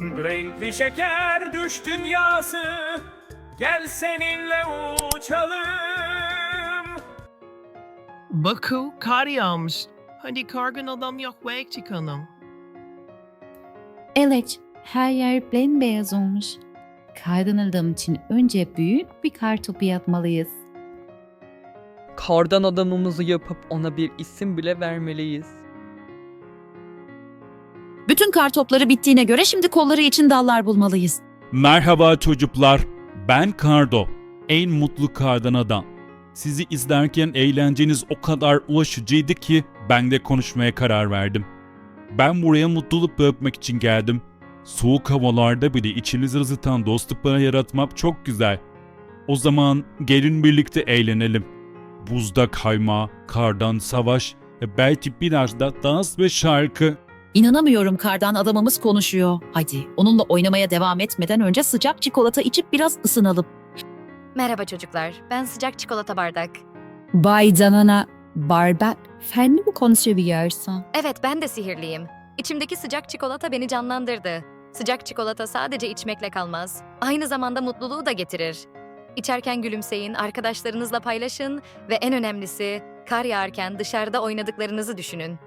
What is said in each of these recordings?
Renkli şeker düş dünyası Gel seninle uçalım Baku kar yağmış. Hadi kargan adam yok ve çıkalım. Evet, her yer bembeyaz olmuş. Kardan adam için önce büyük bir kar topu yapmalıyız. Kardan adamımızı yapıp ona bir isim bile vermeliyiz. Bütün kar topları bittiğine göre şimdi kolları için dallar bulmalıyız. Merhaba çocuklar. Ben Kardo. En mutlu kardan adam. Sizi izlerken eğlenceniz o kadar ulaşıcıydı ki ben de konuşmaya karar verdim. Ben buraya mutluluk öpmek için geldim. Soğuk havalarda bile içinizi ısıtan dostlukları yaratmak çok güzel. O zaman gelin birlikte eğlenelim. Buzda kayma, kardan savaş ve belki biraz da dans ve şarkı. İnanamıyorum kardan adamımız konuşuyor. Hadi onunla oynamaya devam etmeden önce sıcak çikolata içip biraz ısınalım. Merhaba çocuklar, ben sıcak çikolata bardak. Bay Canana, Barbet, fen mi konuşabiliyorsun? Evet, ben de sihirliyim. İçimdeki sıcak çikolata beni canlandırdı. Sıcak çikolata sadece içmekle kalmaz. Aynı zamanda mutluluğu da getirir. İçerken gülümseyin, arkadaşlarınızla paylaşın ve en önemlisi kar yağarken dışarıda oynadıklarınızı düşünün.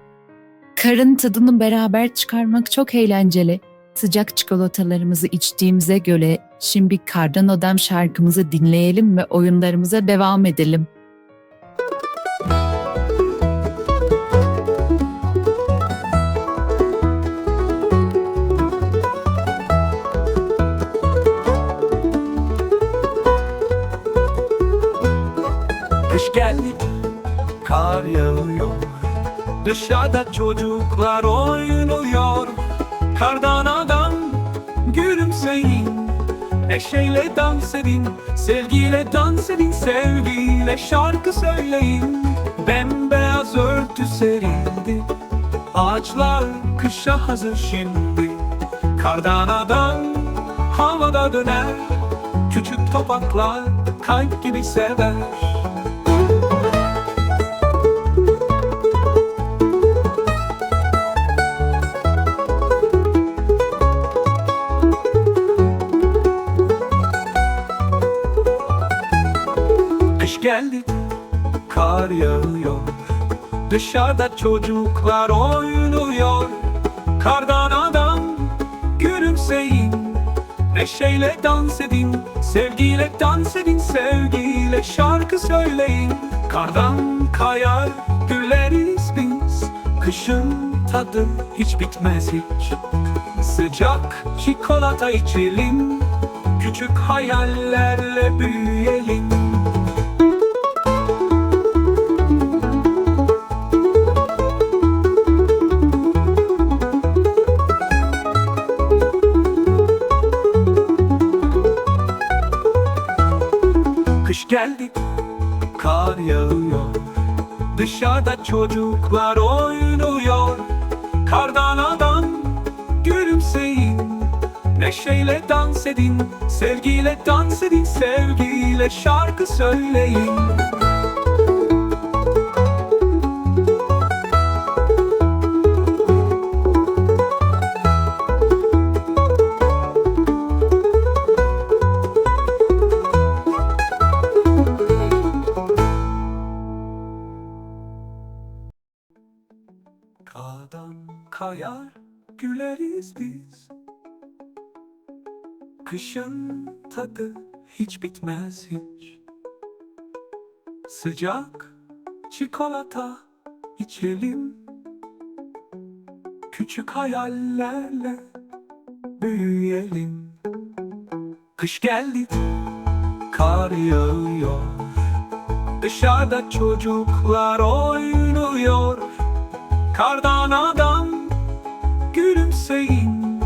Karın tadını beraber çıkarmak çok eğlenceli. Sıcak çikolatalarımızı içtiğimize göre şimdi Kardan Adam şarkımızı dinleyelim ve oyunlarımıza devam edelim. Kış geldi Kar yağıyor Dışarıda çocuklar oynuyor. Kardan adam gülümseyin. Neşeyle dans edin Sevgiyle dans edin Sevgiyle şarkı söyleyin. Bembeyaz örtü serildi. Ağaçlar kışa hazır şimdi. Kardan adam havada döner. Küçük topaklar kalp gibi sever Kış geldi, kar yağıyor. Dışarıda çocuklar oynuyor. Kardan adam gülümseyin. Neşeyle dans edin, sevgiyle dans edin Sevgiyle şarkı söyleyin. Kardan kayar, güleriz biz. Kışın tadı hiç bitmez hiç. Sıcak çikolata içelim. Küçük hayallerle büyüyelim Kış geldi, kar yağıyor. Dışarıda çocuklar oynuyor. Kardan adam gülümseyin Neşeyle dans edin, sevgiyle dans edin Sevgiyle şarkı söyleyin Kardan kayar güleriz biz. Kışın tadı hiç bitmez hiç. Sıcak çikolata içelim. Küçük hayallerle büyüyelim. Kış geldi, kar yağıyor. Dışarıda çocuklar oynuyor Kardan adam gülümseyin.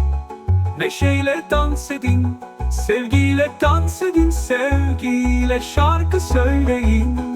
Neşeyle dans edin Sevgiyle dans edin Sevgiyle şarkı söyleyin